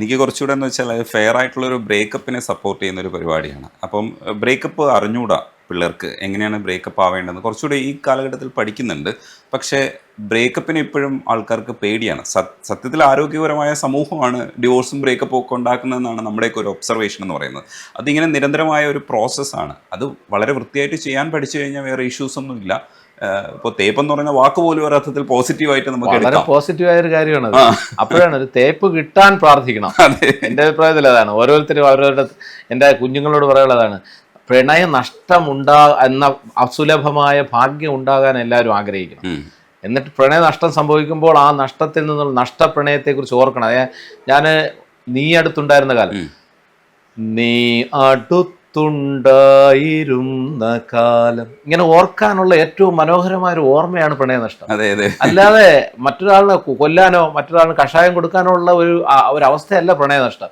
എനിക്ക് കുറച്ചുകൂടെ എന്ന് വെച്ചാൽ ഫെയർ ആയിട്ടുള്ള ഒരു ബ്രേക്കപ്പിനെ സപ്പോർട്ട് ചെയ്യുന്ന ഒരു പരിപാടിയാണ്. അപ്പം ബ്രേക്കപ്പ് അറിഞ്ഞൂടാ. പിള്ളേർക്ക് എങ്ങനെയാണ് ബ്രേക്കപ്പ് ആവേണ്ടതെന്ന് കുറച്ചുകൂടെ ഈ കാലഘട്ടത്തിൽ പഠിക്കുന്നുണ്ട്. പക്ഷേ ബ്രേക്കപ്പിന് ഇപ്പോഴും ആൾക്കാർക്ക് പേടിയാണ്. സത്- സത്യത്തിൽ ആരോഗ്യപരമായ സമൂഹമാണ് ഡിവോഴ്സും ബ്രേക്കപ്പും ഒക്കെ ഉണ്ടാക്കുന്നതെന്നാണ് നമ്മുടെയൊക്കെ ഒരു ഒബ്സർവേഷൻ എന്ന് പറയുന്നത്. അതിങ്ങനെ നിരന്തരമായ ഒരു പ്രോസസ്സാണ് അത് വളരെ വൃത്തിയായിട്ട് ചെയ്യാൻ പഠിച്ചു കഴിഞ്ഞാൽ വേറെ ഇഷ്യൂസ് ഒന്നുമില്ല ഇപ്പോൾ തേപ്പ് എന്ന് പറയുന്ന വാക്ക് പോലും ഒരർത്ഥത്തിൽ പോസിറ്റീവായിട്ട് നമുക്ക് വളരെ എടുക്കാം. പോസിറ്റീവ് ആയ ഒരു കാര്യമാണ്. അപ്പോഴാണ് ഒരു തേപ്പ് കിട്ടാൻ പ്രാർത്ഥിക്കണം. എന്റെ അഭിപ്രായത്തിൽ അതാണ് ഓരോരുത്തരും അവരവരുടെ എന്റെ കുഞ്ഞുങ്ങളോട് പറയാനുള്ളതാണ്. പ്രണയ നഷ്ടമുണ്ടാ എന്ന അസുലഭമായ ഭാഗ്യം ഉണ്ടാകാൻ എല്ലാവരും ആഗ്രഹിക്കണം എന്നിട്ട് പ്രണയ നഷ്ടം സംഭവിക്കുമ്പോൾ ആ നഷ്ടത്തിൽ നിന്നുള്ള നഷ്ടപ്രണയത്തെക്കുറിച്ച് ഓർക്കണം. അതെ ഞാൻ നീ അടുത്തുണ്ടായിരുന്ന കാലം. നീ അടുത്തുണ്ടായിരുന്ന കാലം. ഇങ്ങനെ ഓർക്കാനുള്ള ഏറ്റവും മനോഹരമായ ഒരു ഓർമ്മയാണ് പ്രണയനഷ്ടം. അതെ അതെ. അല്ലാതെ മറ്റൊരാളിനെ കൊല്ലാനോ മറ്റൊരാളിന് കഷായം കൊടുക്കാനോ ഉള്ള ഒരു അവസ്ഥയല്ല പ്രണയ നഷ്ടം പ്രണയനഷ്ടം.